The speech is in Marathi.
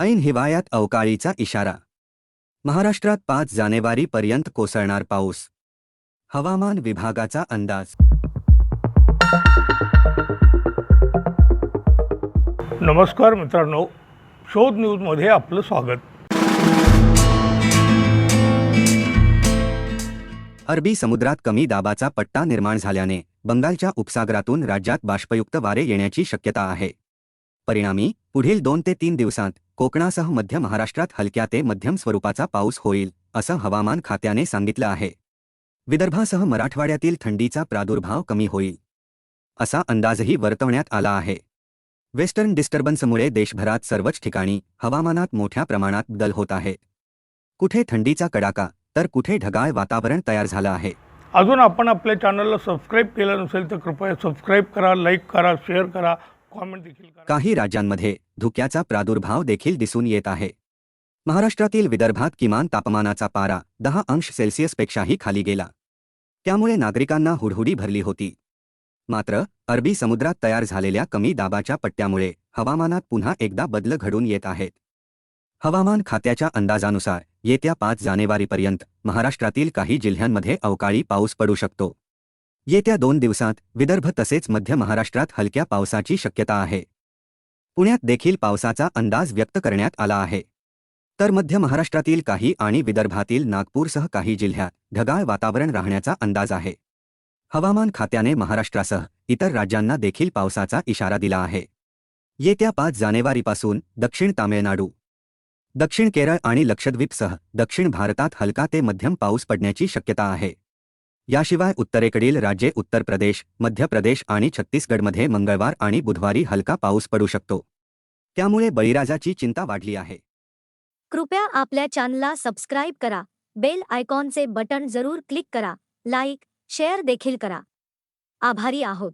ऐन हिवाळ्यात अवकाळीचा इशारा. महाराष्ट्रात पाच जानेवारीपर्यंत कोसळणार पाऊस. हवामान विभागाचा अंदाज. नमस्कार मित्रांनो. शोध न्यूजमध्ये आपलं स्वागत. अरबी समुद्रात कमी दाबाचा पट्टा निर्माण झाल्याने बंगालच्या उपसागरातून राज्यात बाष्पयुक्त वारे येण्याची शक्यता आहे. परिणामी पुढील दोन ते तीन दिवसांत कोकणासह मध्य महाराष्ट्रात हलक्या ते मध्यम स्वरूपाचा पाऊस होईल असं हवामान खात्याने सांगितलं आहे. विदर्भासह मराठवाड्यातील थंडीचा प्रादुर्भाव कमी होईल असा अंदाजही वर्तवण्यात आला आहे. वेस्टर्न डिस्टर्बन्समुळे देशभरात सर्वच ठिकाणी हवामानात मोठ्या प्रमाणात बदल होत आहे. कुठे थंडीचा कडाका तर कुठे ढगाळ वातावरण तयार झालं आहे. अजून आपण आपल्या चॅनलला सबस्क्राईब केलं नसेल तर कृपया सबस्क्राईब करा लाईक करा शेअर करा कॉमेंट देखील करा. काही राज्यांमध्ये धुक्याचा प्रादुर्भाव देखील दिसून येत आहे. महाराष्ट्रातील विदर्भात किमान तापमानाचा पारा दहा अंश सेल्सिअसपेक्षाही खाली गेला. त्यामुळे नागरिकांना हुडहुडी भरली होती. मात्र अरबी समुद्रात तयार झालेल्या कमी दाबाच्या पट्ट्यामुळे हवामानात पुन्हा एकदा बदल घडून येत आहेत. हवामान खात्याच्या अंदाजानुसार येत्या पाच जानेवारीपर्यंत महाराष्ट्रातील काही जिल्ह्यांमध्ये अवकाळी पाऊस पडू शकतो. येत्या दोन दिवसांत विदर्भ तसेच मध्य महाराष्ट्रात हलक्या पावसाची शक्यता आहे. पुण्यात देखील पावसाचा अंदाज व्यक्त करण्यात आला आहे. तर मध्य महाराष्ट्रातील काही आणि विदर्भातील नागपूरसह काही जिल्ह्यात ढगाळ वातावरण राहण्याचा अंदाज आहे. हवामान खात्याने महाराष्ट्रासह इतर राज्यांना देखील पावसाचा इशारा दिला आहे. येत्या पाच जानेवारीपासून दक्षिण तामिळनाडू दक्षिण केरळ आणि लक्षद्वीपसह दक्षिण भारतात हलका ते मध्यम पाऊस पडण्याची शक्यता आहे. याशिवाय उत्तरेकडील राज्ये उत्तर प्रदेश, मध्य प्रदेश आणि छत्तीसगडमध्ये मंगळवार आणि बुधवारी हलका पाऊस पडू शकतो. त्यामुळे बळीराजाची चिंता वाढली आहे. कृपया आपल्या चॅनलला सबस्क्राईब करा, बेल आयकॉनचे बटन ज़रूर क्लिक करा, लाईक, शेअर देखील करा. आभारी आहोत.